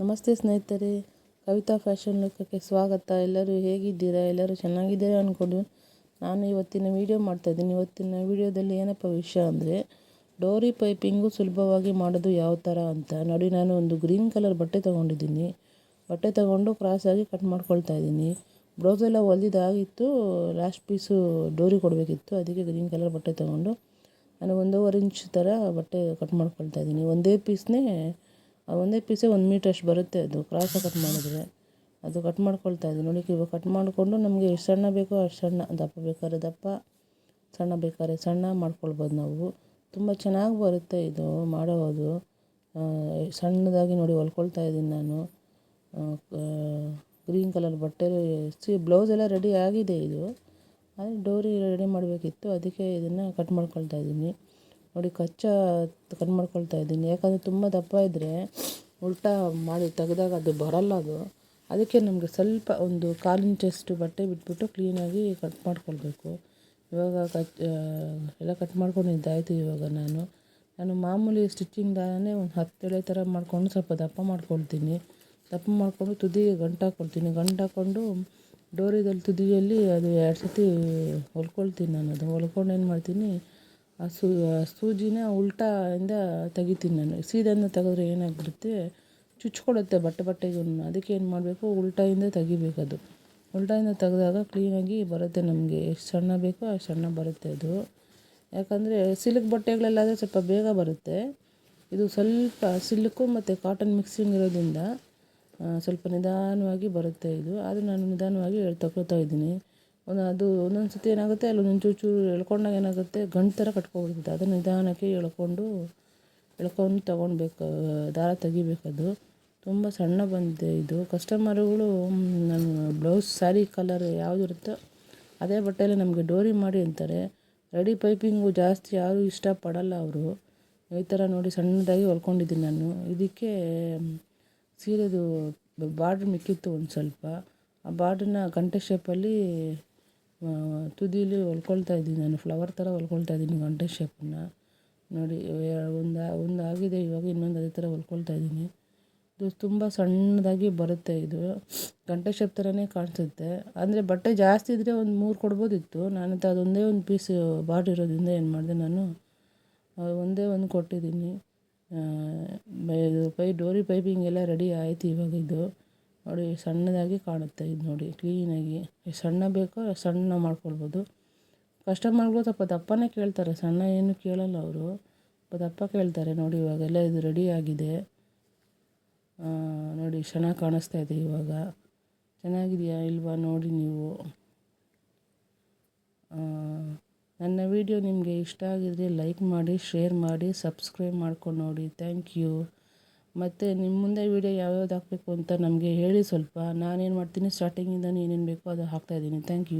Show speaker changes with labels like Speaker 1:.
Speaker 1: ನಮಸ್ತೆ ಸ್ನೇಹಿತರೆ. ಕವಿತಾ ಫ್ಯಾಷನ್ ಲೋಕಕ್ಕೆ ಸ್ವಾಗತ. ಎಲ್ಲರೂ ಹೇಗಿದ್ದೀರಾ? ಎಲ್ಲರೂ ಚೆನ್ನಾಗಿದ್ದೀರಾ ಅಂದ್ಕೊಂಡು ನಾನು ಇವತ್ತಿನ ವೀಡಿಯೋ ಮಾಡ್ತಾಯಿದ್ದೀನಿ ಇವತ್ತಿನ ವೀಡಿಯೋದಲ್ಲಿ ಏನಪ್ಪ ವಿಷಯ ಅಂದರೆ, ಡೋರಿ ಪೈಪಿಂಗು ಸುಲಭವಾಗಿ ಮಾಡೋದು ಯಾವ ಥರ ಅಂತ. ನೋಡಿ, ನಾನು ಒಂದು ಗ್ರೀನ್ ಕಲರ್ ಬಟ್ಟೆ ತೊಗೊಂಡಿದ್ದೀನಿ. ಬಟ್ಟೆ ತೊಗೊಂಡು ಕ್ರಾಸಾಗಿ ಕಟ್ ಮಾಡ್ಕೊಳ್ತಾ ಇದ್ದೀನಿ. ಬ್ಲೌಸೆಲ್ಲ ಹೊಲಿದಾಗಿತ್ತು ಲಾಸ್ಟ್ ಪೀಸು ಡೋರಿ ಕೊಡಬೇಕಿತ್ತು. ಅದಕ್ಕೆ ಗ್ರೀನ್ ಕಲರ್ ಬಟ್ಟೆ ತೊಗೊಂಡು ನಾನು ಒಂದೂವರೆ ಇಂಚ್ ಥರ ಬಟ್ಟೆ ಕಟ್ ಮಾಡ್ಕೊಳ್ತಾ ಇದ್ದೀನಿ. ಒಂದೇ ಪೀಸ್ನೇ ಒಂದೇ ಪೀಸೇ ಒಂದು ಮೀಟ್ರಷ್ಟು ಬರುತ್ತೆ ಅದು. ಕ್ರಾಸಾಗಿ ಕಟ್ ಮಾಡಿದರೆ. ಅದು ಕಟ್ ಮಾಡ್ಕೊಳ್ತಾ ಇದ್ದೀನಿ ನೋಡಿ, ಇವಾಗ ಕಟ್ ಮಾಡಿಕೊಂಡು ನಮಗೆ ಎಷ್ಟು ಸಣ್ಣ ಬೇಕೋ ಅಷ್ಟು ಸಣ್ಣ ದಪ್ಪ ಬೇಕಾದ್ರೆ ದಪ್ಪ, ಸಣ್ಣ ಬೇಕಾದ್ರೆ ಸಣ್ಣ ಮಾಡ್ಕೊಳ್ಬೋದು ನಾವು. ತುಂಬ ಚೆನ್ನಾಗಿ ಬರುತ್ತೆ ಇದು ಮಾಡೋದು ಸಣ್ಣದಾಗಿ ನೋಡಿ ಹೊಲ್ಕೊಳ್ತಾ ಇದ್ದೀನಿ ನಾನು. ಗ್ರೀನ್ ಕಲರ್ ಬಟ್ಟೆ, ಸಿ ಬ್ಲೌಸ್ ಎಲ್ಲ ರೆಡಿ ಆಗಿದೆ ಇದು. ಆದರೆ ಡೋರಿ ರೆಡಿ ಮಾಡಬೇಕಿತ್ತು. ಅದಕ್ಕೆ ಇದನ್ನು ಕಟ್ ಮಾಡ್ಕೊಳ್ತಾ ಇದ್ದೀನಿ. ನೋಡಿ ಕಚ್ಚಾ ಕಟ್ ಮಾಡ್ಕೊಳ್ತಾ ಇದ್ದೀನಿ. ಯಾಕಂದರೆ ತುಂಬ ದಪ್ಪ ಇದ್ದರೆ ಉಲ್ಟಾ ಮಾಡಿ ತೆಗೆದಾಗ ಅದು ಬರಲ್ಲ ಅದು. ಅದಕ್ಕೆ ನಮಗೆ ಸ್ವಲ್ಪ ಒಂದು ಕಾಲು ಇಂಚಷ್ಟು ಬಟ್ಟೆ ಬಿಟ್ಬಿಟ್ಟು ಕ್ಲೀನಾಗಿ ಕಟ್ ಮಾಡ್ಕೊಳ್ಬೇಕು. ಇವಾಗ ಕಚ್ ಎಲ್ಲ ಕಟ್ ಮಾಡ್ಕೊಂಡಿದ್ದಾಯಿತು ಇವಾಗ ನಾನು. ನಾನು ಮಾಮೂಲಿ ಸ್ಟಿಚಿಂಗ್ ದಾರನೇ ಒಂದು ಎಳೆ ಥರ ಮಾಡಿಕೊಂಡು ಸ್ವಲ್ಪ ದಪ್ಪ ಮಾಡ್ಕೊಳ್ತೀನಿ. ದಪ್ಪ ಮಾಡಿಕೊಂಡು ತುದಿ ಗಂಟು ಹಾಕ್ಕೊಳ್ತೀನಿ ಗಂಟು ಹಾಕ್ಕೊಂಡು ಡೋರಿದಲ್ಲಿ ತುದಿಯಲ್ಲಿ ಅದು ಎರಡು ಸತಿ ಹೊಲ್ಕೊಳ್ತೀನಿ ನಾನು. ಅದು ಹೊಲ್ಕೊಂಡು ಏನು ಮಾಡ್ತೀನಿ ಸೂ ಸೂಜಿನ ಉಲ್ಟಾಯಿಂದ ತೆಗಿತೀನಿ ನಾನು. ಸೀದೆಯಿಂದ ತೆಗೆದ್ರೆ ಏನಾಗ್ಬಿಡುತ್ತೆ? ಚುಚ್ಕೊಳ್ಳುತ್ತೆ ಬಟ್ಟೆ ಬಟ್ಟೆಗೂ ಅದಕ್ಕೆ ಏನು ಮಾಡಬೇಕು? ಉಲ್ಟಾಯಿಂದ ತೆಗಿಬೇಕು ಅದು ತೆಗೆದಾಗ ಕ್ಲೀನಾಗಿ ಬರುತ್ತೆ ನಮಗೆ. ಎಷ್ಟು ಸಣ್ಣ ಬೇಕೋ ಅಷ್ಟು ಸಣ್ಣ ಬರುತ್ತೆ ಅದು. ಯಾಕಂದರೆ ಸಿಲ್ಕ್ ಬಟ್ಟೆಗಳಲ್ಲಾದರೆ ಸ್ವಲ್ಪ ಬೇಗ ಬರುತ್ತೆ. ಇದು ಸ್ವಲ್ಪ ಸಿಲ್ಕು ಮತ್ತು ಕಾಟನ್ ಮಿಕ್ಸಿಂಗ್ ಇರೋದ್ರಿಂದ ಸ್ವಲ್ಪ ನಿಧಾನವಾಗಿ ಬರುತ್ತೆ ಇದು. ಆದರೆ ನಾನು ನಿಧಾನವಾಗಿ ತಗೊಳ್ತಾ ಇದ್ದೀನಿ. ಒಂದು ಅದು ಒಂದೊಂದು ಸತಿ ಏನಾಗುತ್ತೆ, ಅಲ್ಲಿ ಒಂದೊಂದು ಚೂರು ಚೂರು ಎಳ್ಕೊಂಡಾಗ ಏನಾಗುತ್ತೆ ಗಂಟು ಥರ ಕಟ್ಕೊಬಿಡ್ತದೆ. ಅದನ್ನು ನಿಧಾನಕ್ಕೆ ಎಳ್ಕೊಂಡು ಎಳ್ಕೊಂಡು ತಗೊಳ್ಬೇಕು ದಾರ ತೆಗಿಬೇಕದು ತುಂಬ ಸಣ್ಣ ಬಂದಿದೆ ಇದು. ಕಸ್ಟಮರುಗಳು ನಾನು ಬ್ಲೌಸ್, ಸ್ಯಾರಿ ಕಲರ್ ಯಾವುದು ಇರುತ್ತೋ ಅದೇ ಬಟ್ಟೆಯಲ್ಲಿ ನಮಗೆ ಡೋರಿ ಮಾಡಿ ಅಂತಾರೆ. ರೆಡಿ ಪೈಪಿಂಗು ಜಾಸ್ತಿ ಯಾರೂ ಇಷ್ಟಪಡಲ್ಲ ಅವರು. ಈ ಥರ ನೋಡಿ ಸಣ್ಣದಾಗಿ ಹೊಲ್ಕೊಂಡಿದ್ದೀನಿ ನಾನು. ಇದಕ್ಕೆ ಸೀರೆದು ಬಾರ್ಡ್ರ್ ಮಿಕ್ಕಿತ್ತು ಒಂದು ಸ್ವಲ್ಪ. ಆ ಬಾರ್ಡ್ರನ್ನ ಗಂಟೆ ಶೇಪಲ್ಲಿ ತುದೀಲಿ ಹೊಲ್ಕೊಳ್ತಾ ಇದ್ದೀನಿ, ನಾನು ಫ್ಲವರ್ ಥರ ಹೊಲ್ಕೊಳ್ತಾ ಇದ್ದೀನಿ ಗಂಟೆ ಶೇಪನ್ನ ನೋಡಿ ಒಂದು ಒಂದು ಆಗಿದೆ, ಇವಾಗ ಇನ್ನೊಂದು ಅದೇ ಥರ ಹೊಲ್ಕೊಳ್ತಾ ಇದ್ದೀನಿ. ಇದು ತುಂಬ ಸಣ್ಣದಾಗಿ ಬರುತ್ತೆ ಇದು. ಗಂಟೆ ಶೇಪ್ ಥರನೇ ಕಾಣಿಸುತ್ತೆ. ಅಂದರೆ ಬಟ್ಟೆ ಜಾಸ್ತಿ ಇದ್ದರೆ ಒಂದು ಮೂರು ಕೊಡ್ಬೋದಿತ್ತು. ನಾನಂತ ಅದೊಂದೇ ಒಂದು ಪೀಸ್ ಬಾರ್ಡ್ರ್ ಇರೋದ್ರಿಂದ ಏನು ಮಾಡಿದೆ ನಾನು ಒಂದೇ ಒಂದು ಕೊಟ್ಟಿದ್ದೀನಿ. ಇದು ಪೈ, ಡೋರಿ ಪೈಪಿಂಗ್ ಎಲ್ಲ ರೆಡಿ ಆಯಿತು ಇವಾಗ ಇದು. ನೋಡಿ, ಸಣ್ಣದಾಗಿ ಕಾಣುತ್ತೆ ಇದು ನೋಡಿ ಕ್ಲೀನಾಗಿ ಸಣ್ಣ ಬೇಕೋ, ಸಣ್ಣ ಮಾಡ್ಕೊಳ್ಬೋದು. ಕಸ್ಟಮರ್ಗಳು ಸ್ವಲ್ಪ ದಪ್ಪನೇ ಕೇಳ್ತಾರೆ, ಸಣ್ಣ ಏನು ಕೇಳಲ್ಲ ಅವರು. ಸ್ವಲ್ಪ ದಪ್ಪ ಕೇಳ್ತಾರೆ, ನೋಡಿ ಇವಾಗೆಲ್ಲ ಇದು ರೆಡಿ ಆಗಿದೆ. ನೋಡಿ ಚೆನ್ನಾಗಿ ಕಾಣಿಸ್ತಾ ಇದೆ ಇವಾಗ. ಚೆನ್ನಾಗಿದೆಯಾ ಇಲ್ವಾ ನೋಡಿ ನೀವು. ನನ್ನ ವಿಡಿಯೋ ನಿಮಗೆ ಇಷ್ಟ ಆಗಿದರೆ ಲೈಕ್ ಮಾಡಿ ಶೇರ್ ಮಾಡಿ ಸಬ್ಸ್ಕ್ರೈಬ್ ಮಾಡ್ಕೊಂಡು ನೋಡಿ. ಥ್ಯಾಂಕ್ ಯು ಮತ್ತು ನಿಮ್ಮ ಮುಂದೆ ವೀಡಿಯೋ ಯಾವ್ಯಾವ್ದು ಹಾಕಬೇಕು ಅಂತ ನಮಗೆ ಹೇಳಿ ಸ್ವಲ್ಪ ನಾನೇನು ಮಾಡ್ತೀನಿ ಸ್ಟಾರ್ಟಿಂಗಿಂದ ಏನೇನು ಬೇಕೋ ಅದು ಹಾಕ್ತಾಯಿದ್ದೀನಿ ಥ್ಯಾಂಕ್ ಯು